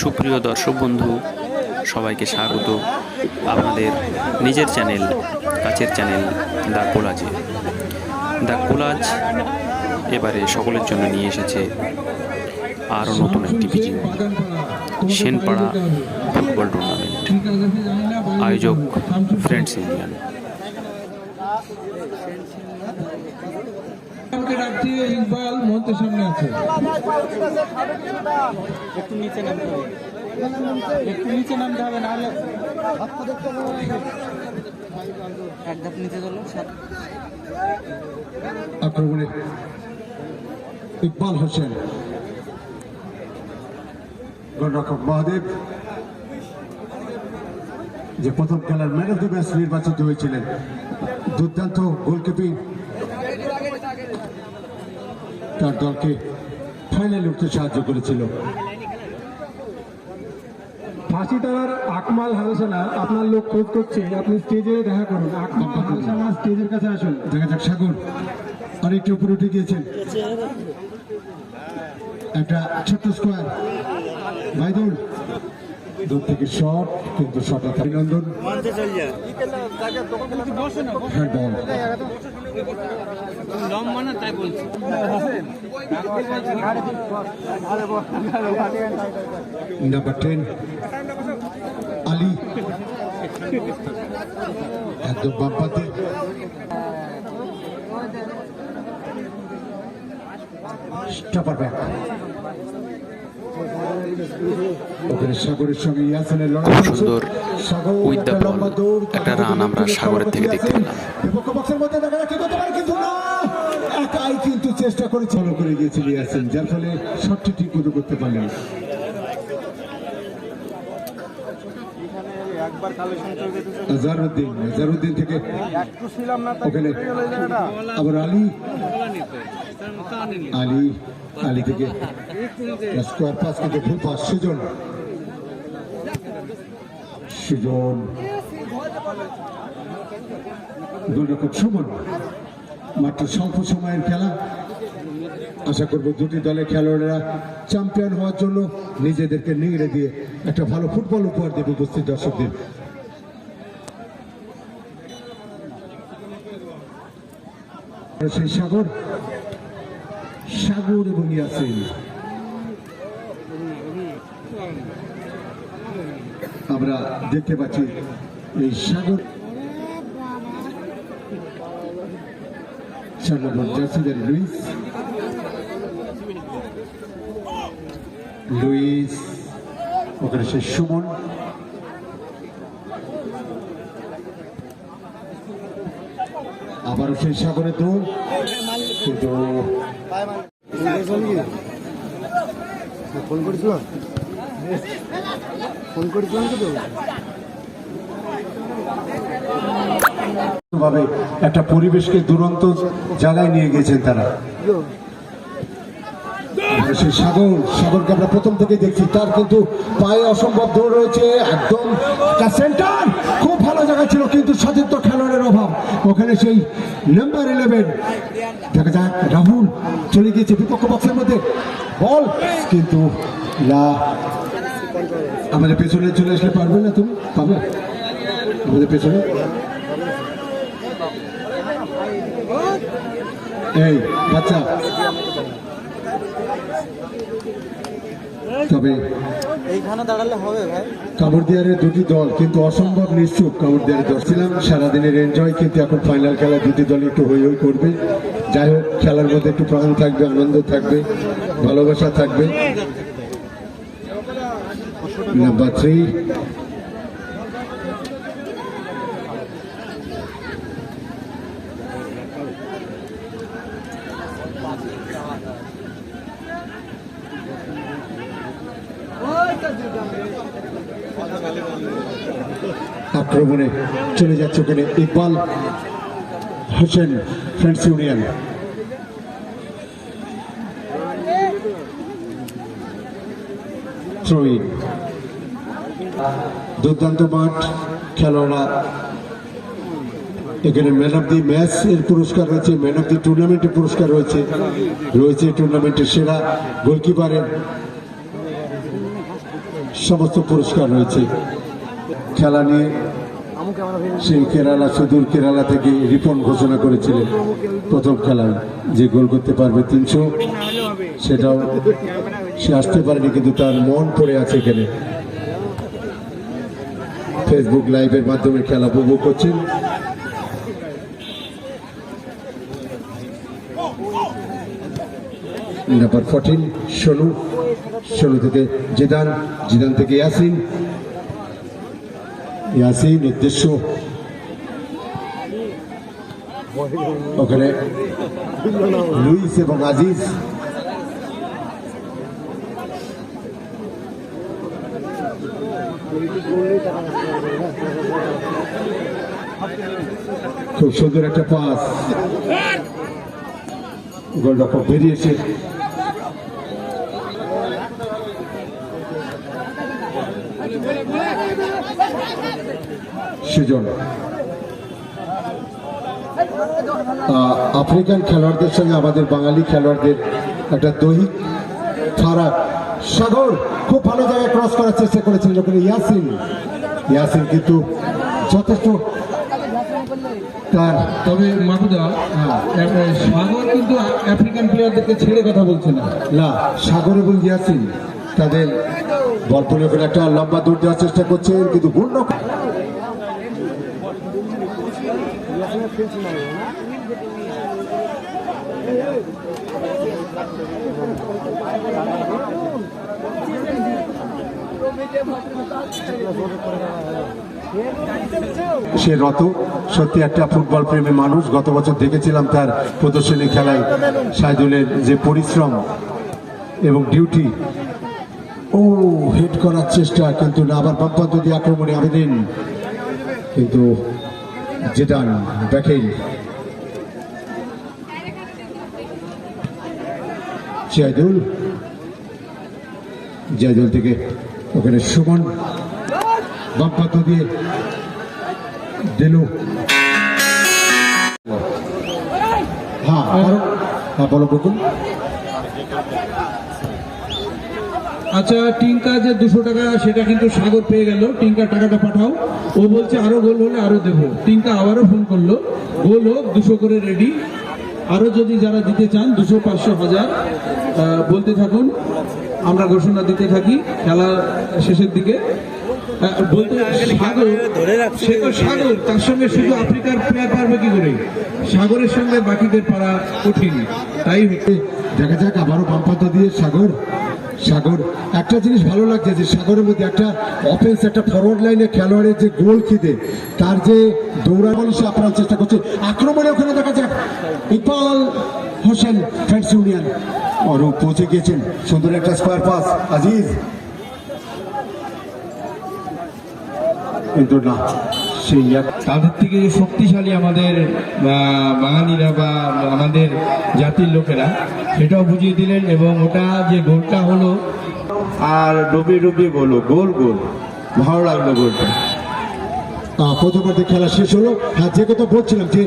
সুপ্রিয় দর্শক বন্ধু, সবাইকে স্বাগত। আপনাদের নিজের চ্যানেল, কাছের চ্যানেল দ্য কোলাজে দ্য কোলাজ এবারে সকলের জন্য নিয়ে এসেছে আরও নতুন একটি ভিডিও সেনপাড়া ফুটবল টুর্নামেন্ট। আয়োজক ফ্রেন্ডস ইউনিয়ন ডাকছি ইকবাল মঞ্চের সামনে আছে। একটু নিচে নামতে হবে। একটু নিচে নামতে হবে নাহলে এক ধাপ নিচে চলো আক্রমণে ইকবাল হোসেন। গোলরক্ষক মহাদেব যে প্রথম খেলার ম্যান অফ দ্য ম্যাচ নির্বাচিত হয়েছিলেন। দুর্দান্ত গোলকিপিং তার দলকে ফাইনালে উঠতে সাহায্য করেছিল। ফাঁসিতলার আকমাল হালসানা আপনার লোক খোঁজ করছে আপনি স্টেজে দেখা করুন। আকমাল হালসানা স্টেজের কাছে আসুন। দেখা যাক সাগর অনেকটা উপরে উঠে গিয়েছেন। একটা ছোট্ট স্কোয়ার বাইদুল দূর থেকে শট কিন্তু শট অভিনন্দন। Number ten Ali. একদম স্টপার ব্যাক ওখানে সাগরের সঙ্গে ইয়াসিনের লড়াই খুব সুন্দর the একটা রান আমরা সাগরের থেকে দেখতে পেলাম। বিপক্ষ মধ্যে দেখা যাচ্ছে করতে পারে কিন্তু না। একাই কিন্তু চেষ্টা করে চালু করে গিয়েছিল ইয়াসিন যার ফলে শটটি ঠিক মতো করতে পারলেন থেকে আবার আলী। আলী আলী থেকে স্কোয়ার পাস কিন্তু ফুল পাস সুজন। সুজন। গোলরক্ষক সুমন। মাত্র স্বল্প সময়ের খেলা। আশা করব দুটি দলের খেলোয়াড়েরা চ্যাম্পিয়ন হওয়ার জন্য নিজেদেরকে নিংড়ে দিয়ে একটা ভালো ফুটবল উপহার দেবে উপস্থিত দর্শকদের। সেই সাগর সাগর এবং ইয়াসিন। আমরা দেখতে পাচ্ছি এই সাগর চার নম্বর জার্সিদারি লুইস। লুইস, ওখানে সে সুমন। আবারও সেই সাগরে দৌড়। কিন্তু ফোন করেছিল ফোন করেছিলাম তো ভাবে একটা পরিবেশকে দুরন্ত জায়গায় নিয়ে গেছেন তারা। সেই সাগর সাগরকে আমরা প্রথম থেকে দেখছি। তার কিন্তু পায়ে অসম্ভব দৌড় রয়েছে একদম। সেন্টার জায়গা ছিল কিন্তু সতীর্থ খেলোয়াড়ের অভাব। ওখানে সেই নাম্বার ইলেভেন দেখা যাক, রাহুল চলে গিয়েছে বিপক্ষ বক্সের মধ্যে। বল, কিন্তু না। আমাদের পেছনে চলে আসলে পারবে না তুমি? পাবে আমাদের পেছনে? এই, বাচ্চা। তবে এইখানে দাঁড়ালে হবে ভাই। কামড়দিয়ারের দুটি দল কিন্তু অসম্ভব নিশ্চুপ কামড়দিয়ারের দল। ছিলাম সারাদিনের এনজয় কিন্তু এখন ফাইনাল খেলা দুটি দল একটু হই হই করবে। যাই হোক খেলার মধ্যে একটু প্রাণ থাকবে আনন্দ থাকবে ভালোবাসা থাকবে। নাম্বার থ্রি আক্রমণে চলে যাচ্ছে ওখানে ইকবাল হোসেন ফ্রেন্ডস ইউনিয়ন। দুর্দান্ত মাঠ, খেলোয়াড়রা। এখানে ম্যান অফ দি ম্যাচ এর পুরস্কার রয়েছে ম্যান অফ দি টুর্নামেন্টের পুরস্কার রয়েছে। রয়েছে টুর্নামেন্টের সেরা গোলকিপারের সমস্ত পুরস্কার রয়েছে। খেলা নিয়ে সেই কেরালা, সুদূর কেরালা থেকে রিপন ঘোষণা করেছিলেন প্রথম খেলায় যে গোল করতে পারবে তিনশো। সেটাও সে আসতে পারেনি, কিন্তু তার মন পড়ে আছে এখানে। ফেসবুক লাইভের মাধ্যমে খেলা উপভোগ করছেন। Number fourteen Sonu. সোনু থেকে জিদান জিদান থেকে ইয়াসিন। ইয়াসিন উদ্দেশ্য ওখানে লুইস এবং আজিজ খুব সুন্দর একটা পাস গোলরক্ষক বেরিয়েছে সুজন আফ্রিকান খেলোয়াড়দের সঙ্গে আমাদের বাঙালি খেলোয়াড়দের একটা দৈহিক ফারাক। সাগর খুব ভালো জায়গায় ক্রস করার চেষ্টা করেছিলেন ওখানে ইয়াসিন ইয়াসিন কিন্তু যথেষ্ট তার তবে মাহুদা হ্যাঁ, সাগর কিন্তু আফ্রিকান প্লেয়ারদেরকে ছেড়ে কথা বলছে না। না সাগর এবং ইয়াসিন তাদের বল একটা লম্বা দৌড় দেওয়ার চেষ্টা করছেন কিন্তু গুণ সে রত, সত্যি একটা ফুটবল প্রেমী মানুষ। গত বছর দেখেছিলাম তার প্রদর্শনী খেলায় সাইদুলের যে পরিশ্রম এবং ডিউটি। ও, হেড করার চেষ্টা, কিন্তু না, আবার বাপ্পান্ত দিয়ে আক্রমণে আবেদন। কিন্তু যেটা ব্যাকেল জয়দুল জয়দুল থেকে ওখানে সুমন বাপ্পান্ত দিয়ে দিলু। হ্যাঁ কারণ হ্যাঁ বলো, বকুল। আচ্ছা টিঙ্কা যে দুশো টাকা সেটা কিন্তু সাগর পেয়ে গেল। টিঙ্কা টাকাটা পাঠাও। ও বলছে আরও গোল হলে আরও দেবো। টিঙ্কা আবারও ফোন করল। গোল হোক দুশো করে রেডি আরও যদি যারা দিতে চান দুশো পাঁচশো হাজার। বলতে থাকুন আমরা ঘোষণা দিতে থাকি খেলা শেষের দিকে। বলতে সাগর সে তো সাগর তার সঙ্গে শুধু আফ্রিকার প্লেয়ার পারবে কি করে? সাগরের সঙ্গে বাকিদের পারা কঠিন। তাই হচ্ছে। দেখা যাক আবারও বামপাতা দিয়ে সাগর। সাগর, একটা জিনিস ভালো লাগছে যে সাগরের মধ্যে একটা অফেন্স একটা ফরওয়ার্ড লাইনে খেলোয়াড়ের যে গোল খিদে তার যে দৌড়ানো সে আপনার চেষ্টা করছে আক্রমণে ওখানে দেখা যাক। ইকবাল হোসেন ফ্রেন্ডস ইউনিয়ন অরূপ পৌঁছে গিয়েছেন। সুন্দর একটা স্কোয়ার পাস আজিজ। কিন্তু না। সেই তাদের থেকে যে শক্তিশালী আমাদের বাঙালিরা বা আমাদের জাতির লোকেরা সেটাও বুঝিয়ে দিলেন এবং ওটা যে গোলটা হলো আর ডুবিয়ে ডুবিয়ে বলো গোল গোল ভালো লাগল গোলটা। আহ, প্রথমার্ধে খেলা শেষ হলো। হ্যাঁ যে কথা বলছিলাম যে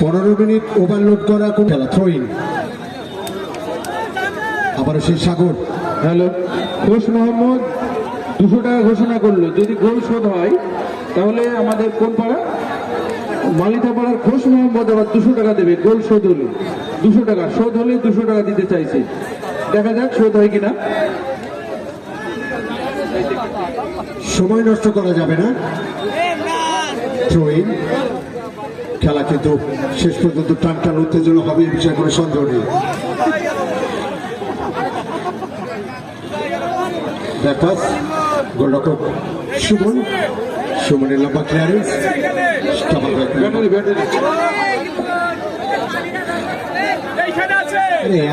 পনেরো মিনিট ওভারলোড করা কোন খেলা থ্রোইং আবার সেই সাগর। হ্যালো ঘোষ মোহাম্মদ দুশো টাকা ঘোষণা করল। যদি গোল শোধ হয় তাহলে আমাদের কোন পাড়া? মালিতা পাড়ার ঘোষ মোহাম্মদ আবার দুশো টাকা দেবে, গোল শোধ হলে। দুশো টাকা, শোধ হলে দুশো টাকা দিতে চাইছে। দেখা যাক শোধ হয় কিনা। সময় নষ্ট করা যাবে না। খেলা কিন্তু শেষ পর্যন্ত টান টান উত্তেজনা হবে, এই বিষয়ে কোনো সন্দেহ নেই। গোলরক্ষক সুমন। সুমনের লম্বা ক্লিয়ারেন্স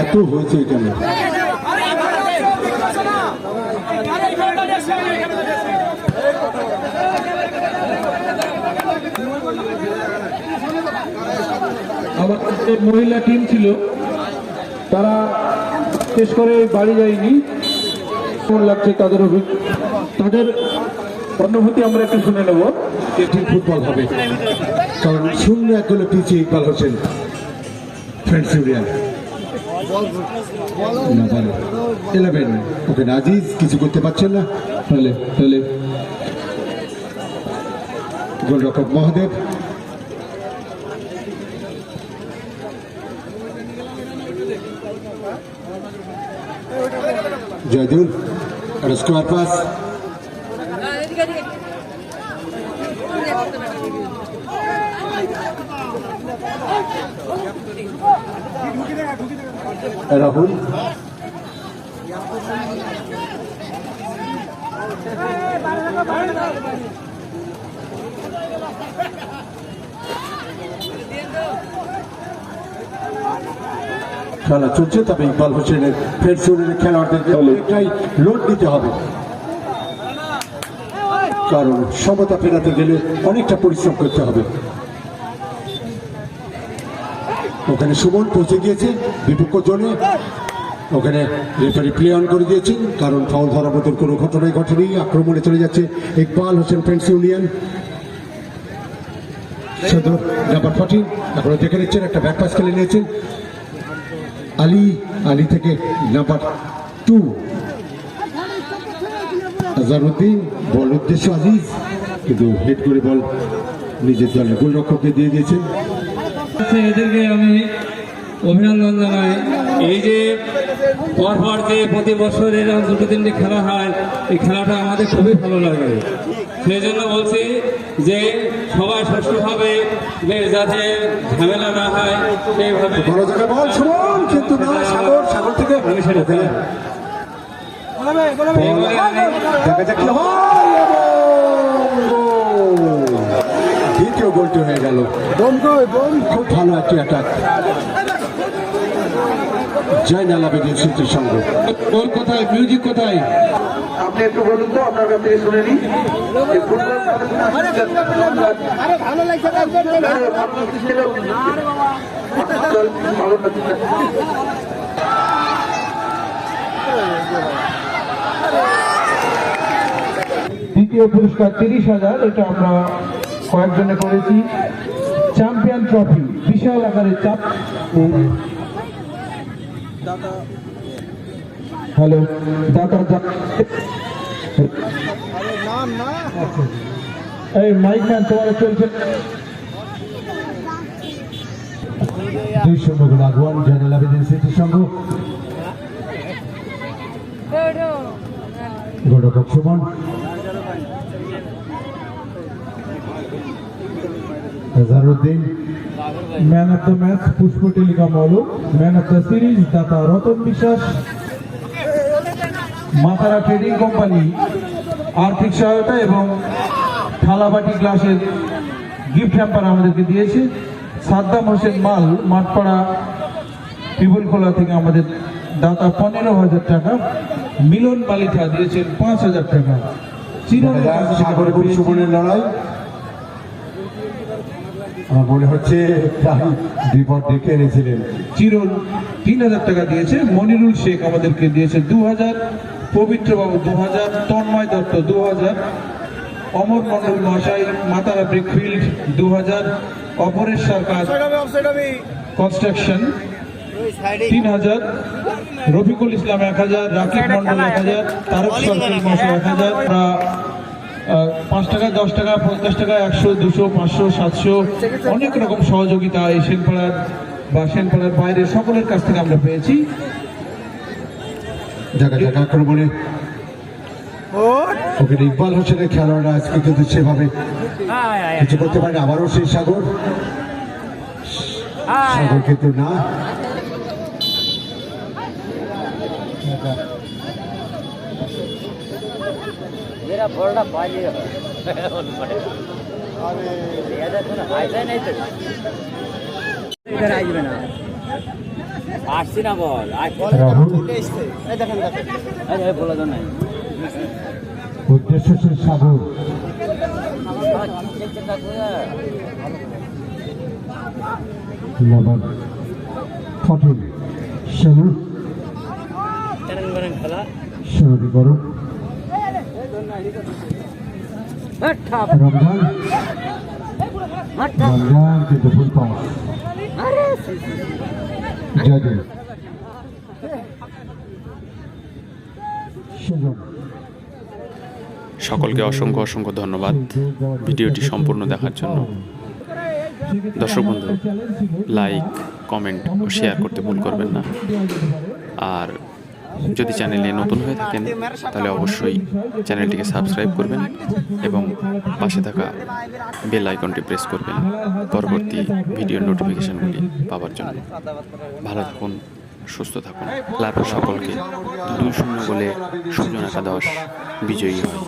এত হয়েছে এখানে। আমাদের যে মহিলা টিম ছিল তারা শেষ করে বাড়ি যায়নি। লাগছে তাদের তাদের অনুভূতি আমরা একটু শুনে নেব। এটি ফুটবল হবে। কারণ শূন্য এক গোলে পিছিয়ে Iqbal Hossain. Friends union number eleven okay কিছু করতে পারছেন না? তাহলে তাহলে। গোলরক্ষক Mahadev. Joydul square pass Rahul? খেলা চলছে তবে ইকবাল হোসেনের ফের শরীরে খেলোয়াড়দেরকে অনেকটাই লোড নিতে হবে। কারণ সমতা ফেরাতে গেলে অনেকটা পরিশ্রম করতে হবে। ওখানে সুমন পৌঁছে গিয়েছে, বিপক্ষ জোনে। ওখানে রেফারি প্লে অন করে দিয়েছেন, কারণ ফাউল ধরার মতন কোনো ঘটনাই ঘটেনি, আক্রমণে চলে যাচ্ছে ইকবাল হোসেন ফ্রেন্ডস ইউনিয়ন। সদর নাম্বার ফর্টিন আপনারা দেখে নিচ্ছেন, একটা ব্যাক পাস খেলে নিয়েছেন। আলী আলী থেকে নাম্বার টু আজারউদ্দিন বল উদ্দেশ্য আজিজ। কিন্তু হেড করে বল নিজের দলের গোলরক্ষককে দিয়ে দিয়েছেন আচ্ছা, এদেরকে আমি অভিনন্দন জানাই। এই যে পরপর যে প্রতি বছর এরকম দুটো তিনটে খেলা হয় এই খেলাটা আমাদের খুবই ভালো লাগে। সেই জন্য বলছি যে সবাই সুষ্ঠুভাবে বেশ যাতে ঝামেলা না হয় সেইভাবে। কিন্তু না সাগর সাগর থেকে আমি সেটা ওখানে বলে আমি- দেখা যাক কি? হয় এবং দ্বিতীয় গোলটি হয়ে গেল। খুব ভালো একটি অ্যাটাক জয়নাল আবেদিন স্মৃতির সঙ্গে ওর কোথায়? মিউজিক কোথায়? আপনি একটু বলুন তো আপনার কাছ থেকে শুনে না। ভালো লাগছে। দ্বিতীয় পুরস্কার তিরিশ হাজার এটা আমরা কয়েকজনে করেছি। চ্যাম্পিয়ন ট্রফি বিশাল আকারের চাপ। হ্যালো দাদা এই মাইক ম্যান তোমার চলছে। দুই শূন্য গোল আগুয়ান জয়নাল আবেদিন স্মৃতির সঙ্গ। গোলরক্ষক Suman. Azharuddin man of the match Pushpa টেলিকা মৌলক ম্যান অফ দ্য সিরিজ দাতা রতন বিশ্বাস। মাতারা ট্রেডিং কোম্পানি আর্থিক সহায়তা এবং থালাবাটি গ্লাসের গিফট হ্যাম্পার আমাদেরকে দিয়েছে। সাদ্দাম হোসেন মাল মাঠপাড়া পিবলখোলা থেকে আমাদের দাতা পনেরো হাজার টাকা। মিলন মালিকা দিয়েছেন পাঁচ হাজার টাকা। সাগর। সুমনের লড়াই। মনে হচ্ছে বিপদ ডেকে এনেছিলেন। চিরল তিন হাজার টাকা দিয়েছে, মনিরুল শেখ আমাদেরকে দিয়েছে দু হাজার পবিত্র বাবু দু হাজার তন্ময় দত্ত দু হাজার অমর মন্ডল মহাশয় মাতারা ব্রিকফিল্ড দু হাজার অপরেশ সরকার কনস্ট্রাকশন তিন হাজার, রফিকুল ইসলাম এক হাজার, রাকিব মন্ডল এক হাজার, তারক সরকার এক হাজার পাঁচ টাকা দশ টাকা পঞ্চাশ টাকা একশো দুশো পাঁচশো সাতশো অনেক রকম সহযোগিতা এই সেনপাড়ার বা সেনপাড়ার বাইরে সকলের কাছ থেকে আমরা পেয়েছি। দেখা যাক আক্রমণে ওখানে ইকবাল হোসেনের খেলোয়াড়রা আজকে কিন্তু সেভাবে কিছু করতে পারে আবারও সেই সাগর। সাগর কিন্তু না। मेरा बड़ा बाजी है ये देखो ना ऐसा नहीं तो इधर आइए ना আসছি না বল রাহুল আরে বলা তো নাই উদ্দেশ্যশীল সাগর নাম্বার ফর্টিন ষোলো খেলা সরলীকরণ সকলকে অসংখ্য অসংখ্য ধন্যবাদ ভিডিওটি সম্পূর্ণ দেখার জন্য। দর্শক বন্ধু লাইক কমেন্ট ও শেয়ার করতে ভুল করবেন না। আর যদি চ্যানেলে নতুন হয়ে থাকেন তাহলে অবশ্যই চ্যানেলটিকে সাবস্ক্রাইব করবেন এবং পাশে থাকা বেল আইকনটি প্রেস করবেন পরবর্তী ভিডিও নোটিফিকেশনগুলি পাওয়ার জন্য ভালো থাকুন সুস্থ থাকুন তারপর সকলকে দুই শূন্য বলে সুজন একাদশ বিজয়ী হয়